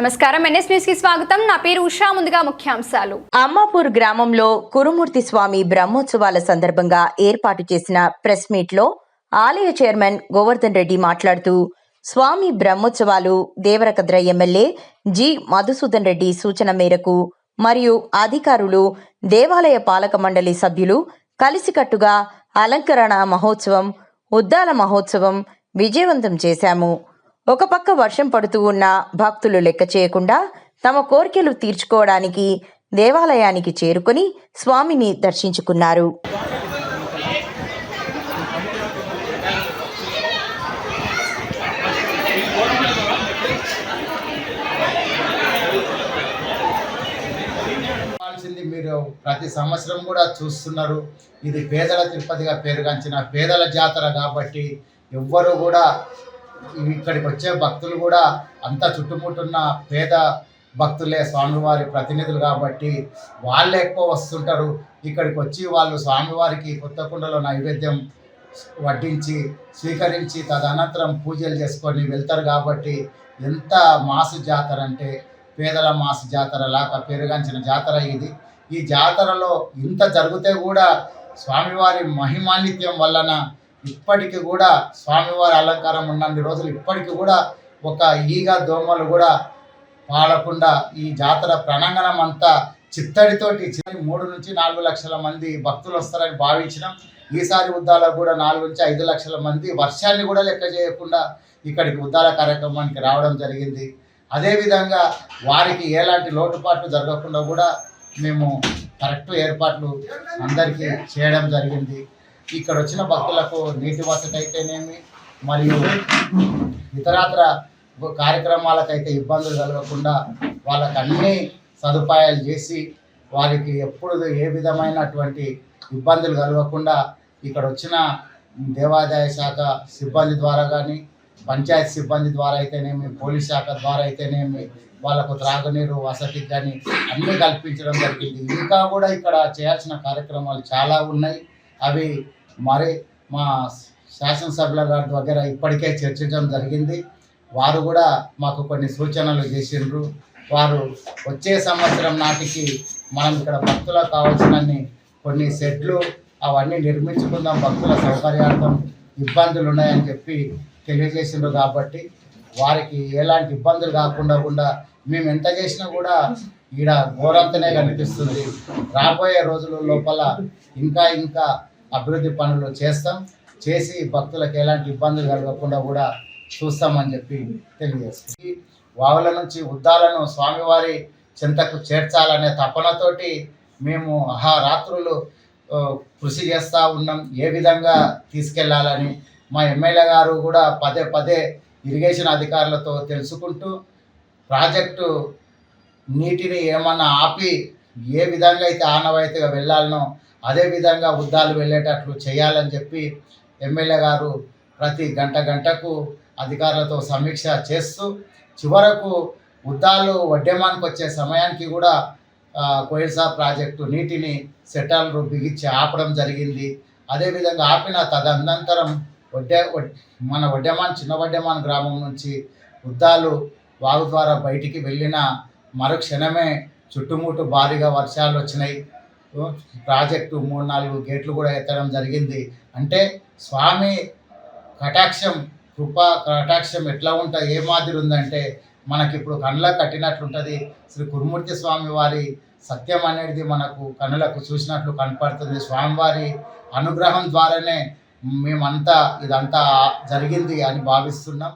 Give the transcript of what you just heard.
నమస్కారం. ఎన్ఎస్ న్యూస్కి స్వాగతం. నా పేరు ఉషా. ముందుగా ముఖ్యాంశాలు. అమ్మాపూర్ గ్రామంలో కురుమూర్తి స్వామి బ్రహ్మోత్సవాల సందర్భంగా ఏర్పాటు చేసిన ప్రెస్ మీట్లో ఆలయ చైర్మన్ గోవర్ధన్ రెడ్డి మాట్లాడుతూ స్వామి బ్రహ్మోత్సవాలు దేవరకద్ర ఎమ్మెల్యే జి. మధుసూదన్ రెడ్డి సూచన మేరకు మరియు అధికారులు దేవాలయ పాలక మండలి సభ్యులు కలిసికట్టుగా అలంకరణ మహోత్సవం ఉద్దాల మహోత్సవం విజయవంతం చేశాము. ఒక పక్క వర్షం పడుతూ ఉన్న భక్తులు లెక్క చేయకుండా తమ కోరికలు తీర్చుకోవడానికి దేవాలయానికి చేరుకొని స్వామిని దర్శించుకున్నారు. మీరు ప్రతి సంవత్సరం కూడా చూస్తున్నారు. ఇది పేదల తిరుపతిగా పేరుగాంచిన పేదల జాతర కాబట్టి ఎవ్వరూ కూడా ఇక్కడికి వచ్చే భక్తులు కూడా అంతా చుట్టుముట్టున్న పేద భక్తులే స్వామివారి ప్రతినిధులు కాబట్టి వాళ్ళే ఎక్కువ వస్తుంటారు. ఇక్కడికి వచ్చి వాళ్ళు స్వామివారికి కొత్త కుండలో నైవేద్యం వడ్డించి స్వీకరించి తదనంతరం పూజలు చేసుకొని వెళ్తారు కాబట్టి ఎంత మాసు జాతర అంటే పేదల మాసు జాతర లాగా పేరుగాంచిన జాతర ఇది. ఈ జాతరలో ఇంత జరిగితే కూడా స్వామివారి మహిమాన్విత్యం వలన ఇప్పటికి కూడా స్వామివారి అలంకారం ఉన్నన్ని రోజులు ఇప్పటికి కూడా ఒక ఈగ దోమలు కూడా పాడకుండా ఈ జాతర ప్రణాంగణం అంతా చిత్తడితోటి మూడు నుంచి నాలుగు లక్షల మంది భక్తులు వస్తారని భావించినాం. ఈసారి ఉద్దాల కూడా నాలుగు నుంచి ఐదు లక్షల మంది వర్షాన్ని కూడా లెక్క చేయకుండా ఇక్కడికి ఉద్దాల కార్యక్రమానికి రావడం జరిగింది. అదేవిధంగా వారికి ఎలాంటి లోటుపాట్లు జరగకుండా కూడా మేము కరెక్ట్ ఏర్పాట్లు అందరికీ చేయడం జరిగింది. ఇక్కడ వచ్చిన భక్తులకు నీటి వసతి అయితేనేమి మరియు ఇతరాతర కార్యక్రమాలకైతే ఇబ్బందులు కలగకుండా వాళ్ళకి అన్ని సదుపాయాలు చేసి వారికి ఎప్పుడు ఏ విధమైనటువంటి ఇబ్బందులు కలగకుండా ఇక్కడ వచ్చిన దేవాదాయ శాఖ సిబ్బంది ద్వారా కానీ పంచాయత్ సిబ్బంది ద్వారా అయితేనేమి పోలీస్ శాఖ ద్వారా అయితేనేమి వాళ్ళకు త్రాగునీరు వసతి కానీ అన్నీ కల్పించడం జరిగింది. ఇంకా కూడా ఇక్కడ చేయాల్సిన కార్యక్రమాలు చాలా ఉన్నాయి. అవి మరి మా శాసనసభ్యుల గారి దగ్గర ఇప్పటికే చర్చించడం జరిగింది. వారు కూడా మాకు కొన్ని సూచనలు చేసిండ్రు. వారు వచ్చే సంవత్సరం నాటికి మనం ఇక్కడ భక్తులకు కావాల్సినన్ని కొన్ని సెట్లు అవన్నీ నిర్మించుకుందాం. భక్తుల సౌకర్యార్థం ఇబ్బందులు ఉన్నాయని చెప్పి తెలియజేసిండ్రు కాబట్టి వారికి ఎలాంటి ఇబ్బందులు కాకుండా కూడా మేము ఎంత చేసినా కూడా ఈడ ఘోరంతనే కనిపిస్తుంది. రాబోయే రోజుల లోపల ఇంకా ఇంకా అభివృద్ధి పనులు చేస్తాం. చేసి భక్తులకు ఎలాంటి ఇబ్బందులు కలగకుండా కూడా చూస్తామని చెప్పి తెలియజేస్తుంది వావుల నుంచి ఉద్దాలను స్వామివారి చింతకు చేర్చాలనే తపనతోటి మేము ఆహా రాత్రులు కృషి చేస్తూ ఉన్నాం. ఏ విధంగా తీసుకెళ్ళాలని మా ఎమ్మెల్యే గారు కూడా పదే పదే ఇరిగేషన్ అధికారులతో తెలుసుకుంటూ ప్రాజెక్టు నీటిని ఏమన్నా ఆపి ఏ విధంగా అయితే ఆనవాయితీగా వెళ్ళాలనో అదేవిధంగా ఉద్దాలు వెళ్ళేటట్లు చేయాలని చెప్పి ఎమ్మెల్యే గారు ప్రతి గంట గంటకు అధికారులతో సమీక్ష చేస్తూ చివరకు ఉద్దాలు వడ్డేమానికి వచ్చే సమయానికి కూడా కోయిల్సా ప్రాజెక్టు నీటిని సెటాలు బిగించి ఆపడం జరిగింది. అదేవిధంగా ఆపిన తదనంతరం వడ్డే వడ్- మన వడ్డేమాన్ చిన్న వడ్డేమాన్ గ్రామం నుంచి ఉద్దాలు వాగు ద్వారా బయటికి వెళ్ళిన మరుక్షణమే చుట్టుముట్టు భారీగా వర్షాలు వచ్చినాయి. ప్రాజెక్టు మూడు నాలుగు గేట్లు కూడా ఎత్తడం జరిగింది. అంటే స్వామి కటాక్షం కృప కటాక్షం ఎట్లా ఉంటా ఏ మాదిరి ఉందంటే మనకి ఇప్పుడు కళ్ళకు కట్టినట్లుంటుంది. శ్రీ కురుమూర్తి స్వామి వారి సత్యం అనేది మనకు కన్నులకు చూసినట్లు కనపడుతుంది. స్వామివారి అనుగ్రహం ద్వారానే మేమంతా ఇదంతా జరిగింది అని భావిస్తున్నాం.